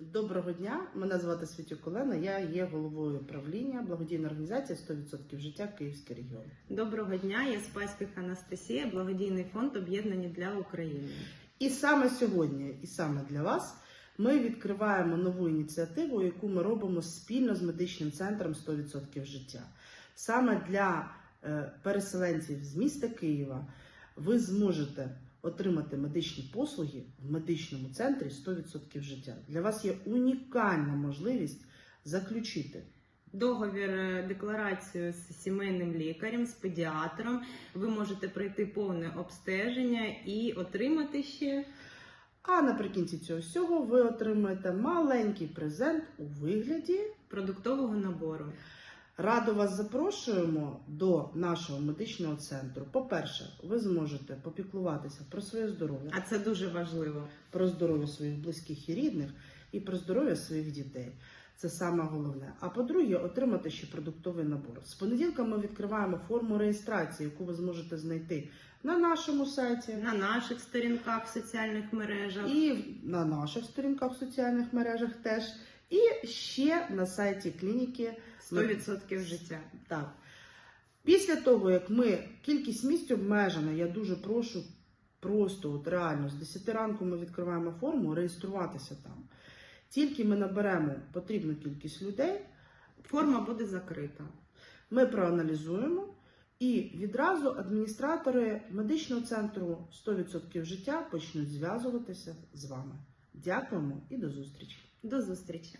Доброго дня, мене звати Світюк Олена, я є головою правління благодійної організації 100% життя Київський регіон. Доброго дня, я Спаських Анастасія, благодійний фонд Об'єднані для України. І саме сьогодні, і саме для вас, ми відкриваємо нову ініціативу, яку ми робимо спільно з медичним центром 100% життя. Саме для е, переселенців з міста Києва ви зможете отримати медичні послуги в медичному центрі 100% життя. Для вас є унікальна можливість заключити Договір е, декларацію з сімейним лікарем, з педіатром. Ви можете пройти повне обстеження і отримати ще А наприкінці цього всього ви отримаєте маленький презент у вигляді. продуктового набору. Радо вас запрошуємо до нашого медичного центру. По-перше, ви зможете попіклуватися про своє здоров'я, А це дуже важливо. про здоров'я своїх близьких і рідних і про здоров'я своїх дітей. Це саме головне. А по-друге, отримати ще продуктовий набор. З понеділка ми відкриваємо форму реєстрації, яку ви зможете знайти на нашому сайті. На наших сторінках в соціальних мережах. і на наших сторінках в соціальних мережах теж, і ще на сайті клініки. 100% життя. Так. Після того, як ми кількість місць обмежена, я дуже прошу просто, от реально, з 10 ранку ми відкриваємо форму, реєструватися там. Тільки ми наберемо потрібну кількість людей, Форма буде закрита. ми проаналізуємо, і відразу адміністратори медичного центру 100% життя почнуть зв'язуватися з вами. Дякуємо і до зустрічі! До зустрічі!